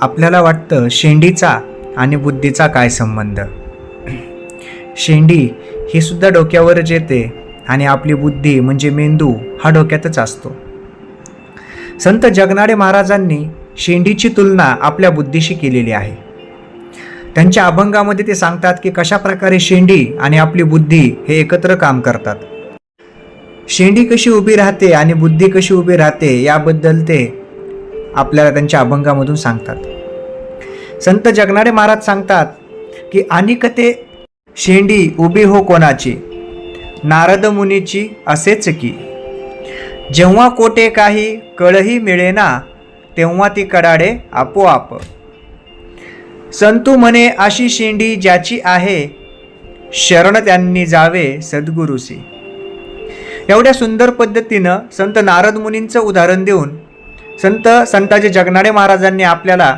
आपल्याला वाटतं शेंडीचा आणि बुद्धीचा काय संबंध? शेंडी ही सुद्धा डोक्यावरच येते आणि आपली बुद्धी म्हणजे मेंदू हा डोक्यातच असतो. संत जगनाडे महाराजांनी शेंडीची तुलना आपल्या बुद्धीशी केलेली आहे. त्यांच्या अभंगामध्ये ते सांगतात की कशा प्रकारे शेंडी आणि आपली बुद्धी हे एकत्र काम करतात. शेंडी कशी उभी राहते आणि बुद्धी कशी उभी राहते याबद्दल ते आपल्याला त्यांच्या अभंगामधून सांगतात. संत जगनाडे महाराज सांगतात की अनिकते शेंडी उभी हो कोणाची? नारद मुनीची असेच की. जेव्हा कोठे काही कळही मिळेना तेव्हा ती कडाडे आपोआप. संतू म्हणे अशी शेंडी ज्याची आहे शरण त्यांनी जावे सद्गुरुसी एवढ्या सुंदर पद्धतीनं संत नारद मुनींचं उदाहरण देऊन संत संताजी जगनाडे महाराजांनी आपल्याला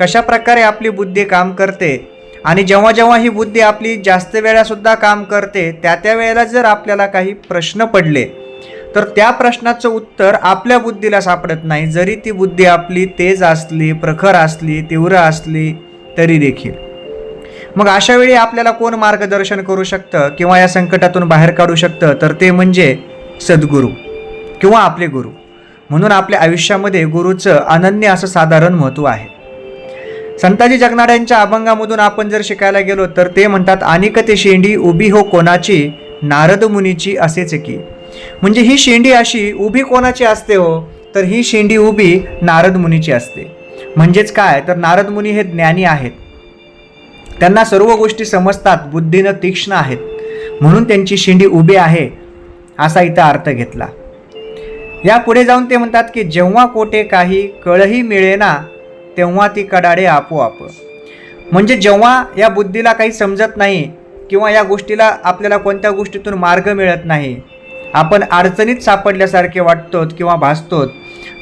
कशा प्रकारे आपली बुद्धी काम करते आणि जेव्हा जेव्हा ही बुद्धी आपली जास्त वेळासुद्धा काम करते त्या त्या वेळेला जर आपल्याला काही प्रश्न पडले तर त्या प्रश्नाचं उत्तर आपल्या बुद्धीला सापडत नाही. जरी ती बुद्धी आपली तेज असली प्रखर असली तीव्र असली तरी देखील. मग अशा वेळी आपल्याला कोण मार्गदर्शन करू शकतं किंवा या संकटातून बाहेर काढू शकतं? तर ते म्हणजे सद्गुरू किंवा आपले गुरु. म्हणून आपल्या आयुष्यामध्ये गुरुचं अनन्य असं साधारण महत्त्व आहे. संताजी जगणाऱ्यांच्या अभंगामधून आपण जर शिकायला गेलो तर ते म्हणतात अनेक ते शेंडी उभी हो कोणाची? नारद मुनीची असेच की. म्हणजे ही शेंडी अशी उभी कोणाची असते हो? तर ही शेंडी उभी नारद मुनीची असते. म्हणजेच काय? तर नारद मुनी हे ज्ञानी आहेत. त्यांना सर्व गोष्टी समजतात बुद्धीनं तीक्ष्ण आहेत. म्हणून त्यांची शेंडी उभी आहे असा इथं अर्थ घेतला. या पुढे जाऊन ते म्हणतात की जेव्हा कोठे काही कळही मिळेना तेव्हा ती कडाडे आपोआप. म्हणजे जेव्हा या बुद्धीला काही समजत नाही किंवा या गोष्टीला आपल्याला कोणत्या गोष्टीतून मार्ग मिळत नाही आपण अडचणीत सापडल्यासारखे वाटतो किंवा भासतो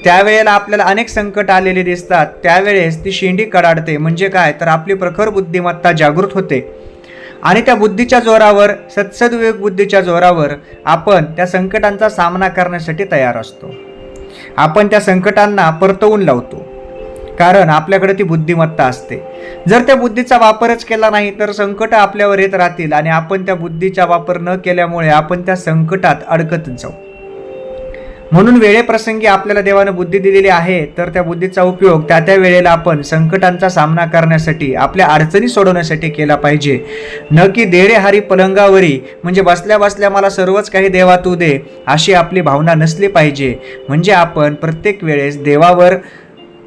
त्यावेळेला आपल्याला अनेक संकट आलेले दिसतात. त्यावेळेस ती शेंडी कडाडते. म्हणजे काय? तर आपली प्रखर बुद्धिमत्ता जागृत होते. आणि त्या बुद्धीच्या जोरावर सत्सद्विवेक बुद्धीच्या जोरावर आपण त्या संकटांचा सामना करण्यासाठी तयार असतो. आपण त्या संकटांना परतवून लावतो. कारण आपल्याकडे ती बुद्धिमत्ता असते. जर त्या बुद्धीचा वापरच केला नाही तर संकट आपल्यावर येत राहतील आणि आपण त्या बुद्धीचा वापर न केल्यामुळे आपण त्या संकटात अडकत जाऊ. म्हणून वेळेप्रसंगी आपल्याला देवानं बुद्धी दिलेली आहे तर त्या बुद्धीचा उपयोग त्या त्या वेळेला आपण संकटांचा सामना करण्यासाठी आपल्या अडचणी सोडवण्यासाठी केला पाहिजे. न की देडेहारी पलंगावरी म्हणजे बसल्या बसल्या मला सर्वच काही देवा तू दे अशी आपली भावना नसली पाहिजे. म्हणजे आपण प्रत्येक वेळेस देवावर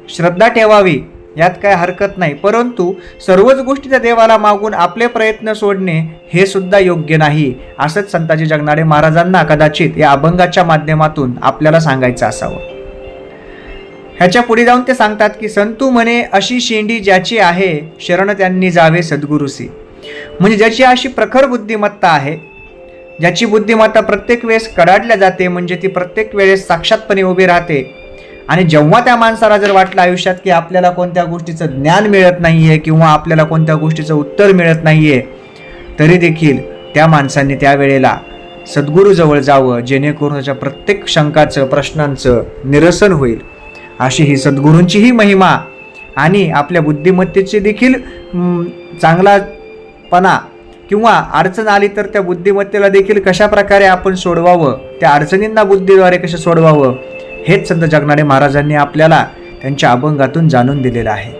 श्रद्धा ठेवावी यात काय हरकत नाही. परंतु सर्वच गोष्टी त्या देवाला मागून आपले प्रयत्न सोडणे हे सुद्धा योग्य नाही. असंच संताजी जगनाडे महाराजांना कदाचित या अभंगाच्या माध्यमातून आपल्याला सांगायचं असावं. ह्याच्या पुढे जाऊन ते सांगतात की संतू म्हणे अशी शेंडी ज्याची आहे शरण त्यांनी जावे सद्गुरुसी म्हणजे ज्याची अशी प्रखर बुद्धिमत्ता आहे ज्याची बुद्धिमत्ता प्रत्येक वेळेस कडाडल्या जाते म्हणजे ती प्रत्येक वेळेस साक्षातपणे उभी राहते आणि जेव्हा त्या माणसाला जर वाटलं आयुष्यात की आपल्याला कोणत्या गोष्टीचं ज्ञान मिळत नाही आहे किंवा आपल्याला कोणत्या गोष्टीचं उत्तर मिळत नाही आहे तरी देखील त्या माणसांनी त्यावेळेला सद्गुरूजवळ जावं जेणेकरून त्याच्या प्रत्येक शंकाचं प्रश्नांचं निरसन होईल. अशी ही सद्गुरूंचीही महिमा आणि आपल्या बुद्धिमत्तेची देखील चांगलापणा किंवा अडचण आली तर त्या बुद्धिमत्तेला देखील कशा प्रकारे आपण सोडवावं त्या अडचणींना बुद्धीद्वारे कसं सोडवावं हेच संत जगनाडे महाराजांनी आपल्याला त्यांच्या अभंगातून जाणून दिलेलं आहे.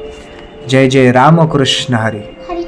जय जय रामकृष्ण हरी. हरी